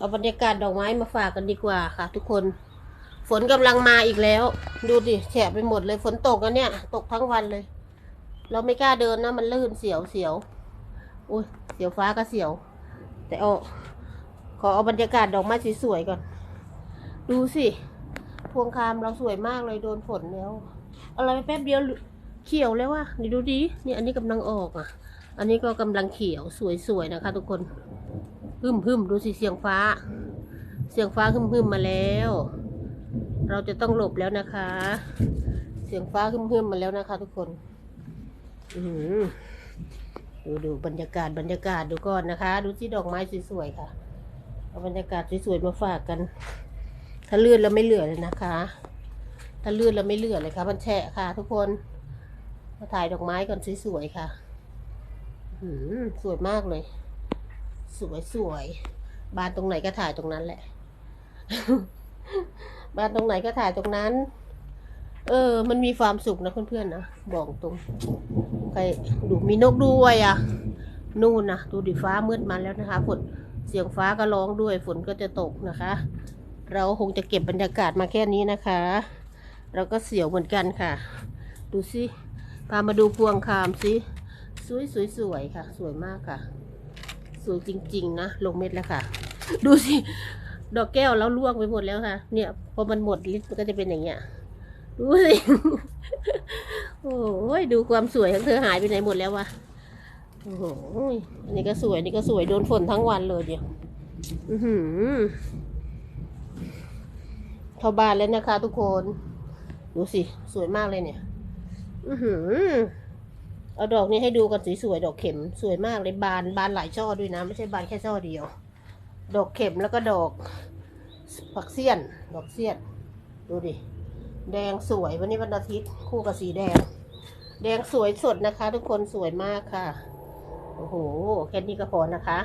เอาบรรยากาศดอกไม้มาฝากกันดีกว่าค่ะ ทุกคน ฝนกำลังมาอีกแล้ว ดูดิแฉะไปหมดเลยฝนตกอันเนี้ยตกทั้งวันเลย เราไม่กล้าเดินนะ มันลื่นเสียวเสียวอุ้ยเสียวฟ้าก็เสียว แต่เอาขอเอาบรรยากาศดอกไม้สวยๆก่อน ดูสิพวงคามเราสวยมากเลยโดนฝนแล้วอะไรไปแป๊บเดียวเขียวแล้วว่ะนี่ดูดินี่อันนี้กำลังออกอะ อันนี้ก็กำลังเขียวสวยๆนะคะ ทุกคน หึมหึมดูสิเสียงฟ้า เสียงฟ้าหึมหึมมาแล้ว เราจะต้องหลบแล้วนะคะ เสียงฟ้าหึมหึมมาแล้วนะคะ ทุกคน อือดูดูบรรยากาศบรรยากาศดูก่อนนะคะ ดูที่ดอกไม้สวยๆค่ะเอาบรรยากาศสวยๆมาฝากกัน ถ้าเลื่อนแล้วไม่เหลือเลยนะคะ ถ้าเลื่อนแล้วไม่เหลือเลยค่ะ มันแฉะค่ะ ทุกคน มาถ่ายดอกไม้กันสวยๆค่ะอืมสวยมากเลย สวยสวยๆบ้านตรงไหนก็ถ่ายตรงนั้นแหละบ้านตรงไหนก็ถ่ายตรงนั้น เออ มันมีความสุขนะเพื่อนๆนะบอกตรงใครดูมีนกด้วยอะ นู่นนะดูดิฟ้ามืดมาแล้วนะคะฝนเสียงฟ้าก็ร้องด้วยฝนก็จะตกนะคะ เราคงจะเก็บบรรยากาศมาแค่นี้นะคะ เราก็เสียวเหมือนกันค่ะ ดูสิพามาดูพวงคามสิสวยสวยสวยค่ะ สวยมากค่ะ สวยจริง ๆ นะ ลงเม็ดแล้วค่ะ ดูสิ ดอกแก้วแล้วล่วงไปหมดแล้วค่ะ เนี่ย พอมันหมดฤทธิ์มันก็จะเป็นอย่างเงี้ย ดูสิ โอ้ยดูความสวยของเธอหายไปไหนหมดแล้ววะ โอ้โหอันนี้ก็สวยอันนี้ก็สวย โดนฝนทั้งวันเลยเดียวอือหือเข้าบ้านแล้วนะคะ ทุกคน ดูสิ สวยมากเลยเนี่ย อือหือ เอาดอกนี้ให้ดูกันสวยๆดอกเข็มสวยมากเลยบานบานหลายช่อด้วยนะ ไม่ใช่บานแค่ช่อเดียว ดอกเข็มแล้วก็ดอกผักเสี้ยน ดอกเสี้ยน ดูดิ แดงสวยวันนี้วันอาทิตย์คู่กับสีแดง แดงสวยสดนะคะ ทุกคนสวยมากค่ะ โอ้โห แค่นี้ก็พอนะคะ